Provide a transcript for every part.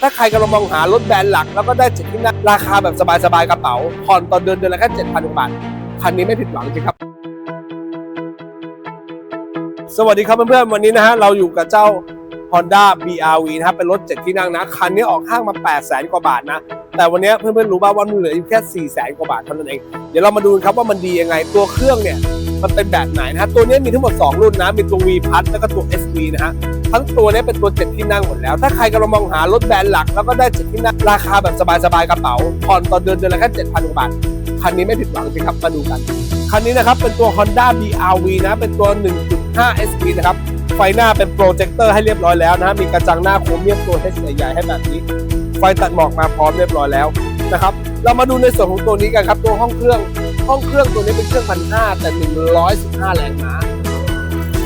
ถ้าใครกำลังมองหารถแบรนด์หลัก แล้วก็ได้เจ็ดที่นั่งราคาแบบสบายๆกระเป๋าผ่อนตอนเดือนเดือนละแค่เจ็ดพันบาทคันนี้ไม่ผิดหวังจริงครับ สวัสดีครับเพื่อนๆวันนี้นะฮะเราอยู่กับเจ้า Honda BRV นะครับเป็นรถเจ็ดที่นั่งนะ คันนี้ออกห้างมา8 0 0แสนกว่าบาทนะ แต่วันนี้เพื่อนๆรู้ป่าวว่ามันเหลืออยู่แค่4 0 0แสนกว่าบาทเท่านั้นเอง เดี๋ยวเรามาดูครับว่ามันดียังไง ตัวเครื่องเนี่ยมันเป็นแบบไหนนะฮะ ตัวนี้มีทั้งหมด 2 รุ่นนะ มีตัว V พัทแล้วก็ตัว SV นะฮะ ทั้งตัวนี้เป็นตัว7ที่นั่งหมดแล้ว ถ้าใครกำลังมองหารถแบรนด์หลัก แล้วก็ได้7ที่นั่งราคาแบบสบายๆกระเป๋าผ่อนต่อเดือนเดือนละแค่7,000กว่าบาทคันนี้ไม่ผิดหวังจริงครับมาดูกันคันนี้นะครับเป็นตัว Honda BRV นะเป็นตัว 1.5 SV นะครับไฟหน้าเป็นโปรเจคเตอร์ให้เรียบร้อยแล้วนะมีกระจังหน้าโครเมียมตัว H ใหญ่ๆให้แบบนี้ ไฟตัดหมอกมาพร้อมเรียบร้อยแล้วนะครับ เรามาดูในส่วนของตัวนี้กันครับตัวห้องเครื่อง ห้องเครื่องตัวนี้เป็นเครื่องพันห้าแต่ 115 แรงม้า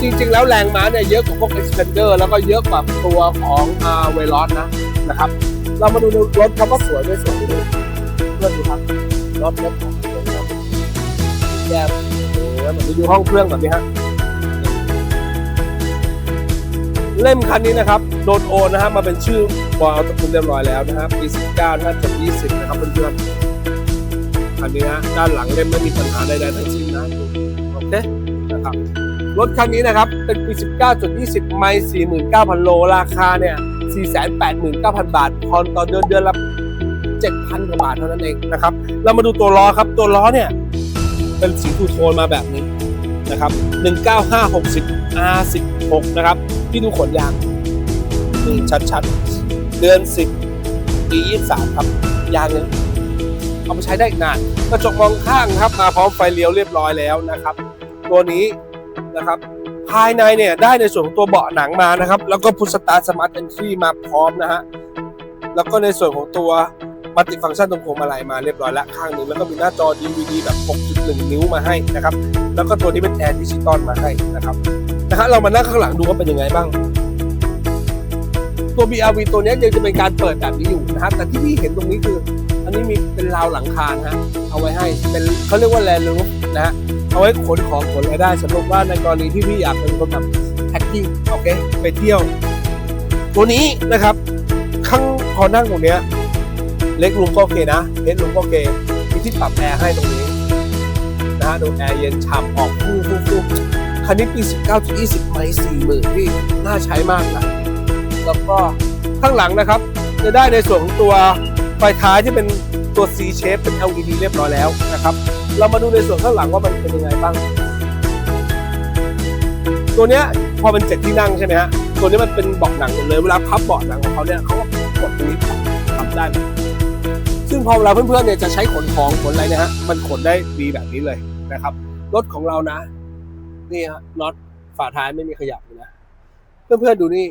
จริงๆ แล้วแรงม้าเนี่ยเยอะกว่าพวก Expander แล้วก็เยอะกว่าตัวของอ่าเวลอสนะนะครับ เรามาดูรถครับว่าสวยไม่สวยดูเพื่อนดูครับรถรถของรถครับแย่เออเหมือนดูห้องเครื่องแบบนี้ฮะ เล่มคันนี้นะครับโดนโอนนะฮะมาเป็นชื่อบอยเอาตระกูลเรียบร้อยแล้วนะครับปี19น่าจะ20 นะครับเพื่อนๆคันนี้ฮะด้านหลังเล่มไม่มีปัญหาใดๆทั้งสิ้นนะโอเคนะครับรถคันนี้นะครับเป็นปี 19.20 ไม่49,000 โล ราคาเนี่ย 489,000 บาทผ่อนต่อเดือนเดือนละ 7,000 กว่าบาทเท่านั้นเองนะครับ เรามาดูตัวล้อครับ ตัวล้อเนี่ย เป็นสีทูโทนมาแบบนี้ นะครับ19560 R16 นะครับ ที่ดูขนยางนี่ชัดๆ เดือน 10 ปี 23 ครับ ยางเนี่ยเอาไปใช้ได้อีกนานกระจกมองข้างครับ มาพร้อมไฟเลี้ยวเรียบร้อยแล้วนะครับ ตัวนี้นะครับ ภายในเนี่ยได้ในส่วนของตัวเบาะหนังมานะครับ แล้วก็พุชสตาร์สมาร์ทเอนทรีมาพร้อมนะฮะ แล้วก็ในส่วนของตัวมัลติฟังก์ชันตรงพวงมาลัยมาเรียบร้อยแล้วข้างหนึ่งแล้วก็มีหน้าจอ DVD แบบ 6.1 นิ้วมาให้นะครับ แล้วก็ตัวนี้เป็นแอร์ดิจิตอลมาให้นะครับนะฮะเรามานั่งข้างหลังดูว่าเป็นยังไงบ้าง ตัว BRV ตัวนี้ยังจะเป็นการเปิดแบบนี้อยู่นะฮะแต่ที่พี่เห็นตรงนี้คือ อันนี้มีเป็นราวหลังคานะฮะเอาไว้ให้เป็นเขาเรียกว่าแลนด์รูฟนะฮะเอาไว้ขนของขนอะไรได้สำหรับว่าในกรณีที่พี่อยากเป็นคนแบบแท็กกิ้งโอเคไปเที่ยว ตัวนี้นะครับข้างพอนั่งตรงเนี้ยเล็กลุงก็โอเคนะเล็กลุงก็โอเคมีที่ปรับแอร์ให้ตรงนี้ นะฮะดูแอร์เย็นฉ่ำออกฟูฟูฟูคันนี้ปี 19.20ไม่40,000พี่น่าใช้มากนะแล้วก็ข้างหลังนะครับ จะได้ในส่วนของตัวไฟท้ายที่เป็นตัว C shape เป็น LED เรียบร้อยแล้วนะครับ เรามาดูในส่วนข้างหลังว่ามันเป็นยังไงบ้าง ตัวเนี้ยพอเป็นเจ็ดที่นั่งใช่ไหมฮะ ตัวนี้มันเป็นเบาะหนังหมดเลย เวลาพับเบาะหนังของเขาเนี่ยเขาก็กดตรงนี้พับได้ ซึ่งพอเวลาเพื่อนๆเนี่ยจะใช้ขนของขนอะไรนะฮะ มันขนได้ดีแบบนี้เลย นะครับ รถของเรานะ นี่ฮะน็อตฝาท้ายไม่มีขยับเลยนะ เพื่อนๆดูนี่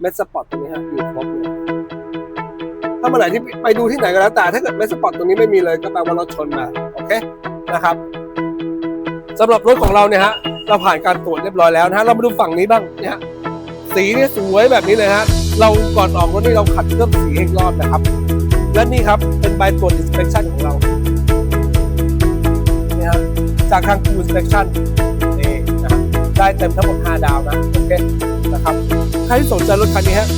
เมสสปอตตรงนี้ฮะอยู่ครบเลยถ้าเมื่อไหร่ที่ไปดูที่ไหนก็แล้วแต่ถ้าเกิดเมสสปอตตรงนี้ไม่มีเลยก็แปลว่ารถชนมาโอเคนะครับสำหรับรถของเราเนี่ยฮะเราผ่านการตรวจเรียบร้อยแล้วนะฮะเรามาดูฝั่งนี้บ้างเนี่ยฮะสีเนี่ยสวยแบบนี้เลยฮะเราก่อนออกรถนี่เราขัดเคลือบสีให้อีกรอบนะครับ และนี่ครับเป็นใบตรวจ inspection ของเรา จากทาง Q inspection นี่นะครับได้เต็มทั้งหมด 5 ดาวนะโอเคนะครับใครที่สนใจรถคันนี้ฮะ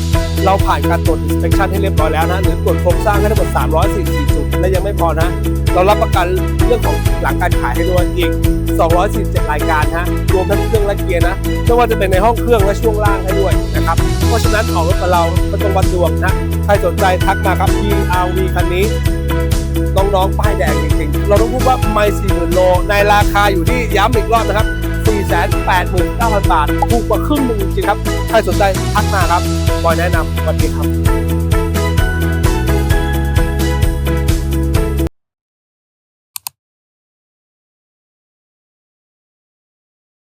เราผ่านการตรวจ inspection ให้เรียบร้อยแล้วนะหรือตรวจโครงสร้างให้ทั้งหมด 344 จุด และยังไม่พอนะ เรารับประกันเรื่องของหลังการขายให้ด้วยอีก 247 รายการฮะรวมทั้งเครื่องและเกียร์นะไม่ว่าจะเป็นในห้องเครื่องและช่วงล่างให้ด้วยนะครับ เพราะฉะนั้นออกรถกับเราก็ต้องวัดดวงนะ ใครสนใจทักมาครับ BRV คันนี้ น้องๆ ป้ายแดงจริงๆ เราต้องพูดว่าไม่สี่หมื่นโล ในราคาอยู่ที่ย้ำอีกรอบนะครับ 489,000 บาท ถูกกว่าครึ่งหนึ่งจริงครับ ใครสนใจทักมาครับบอยแนะนำวันนี้ครับ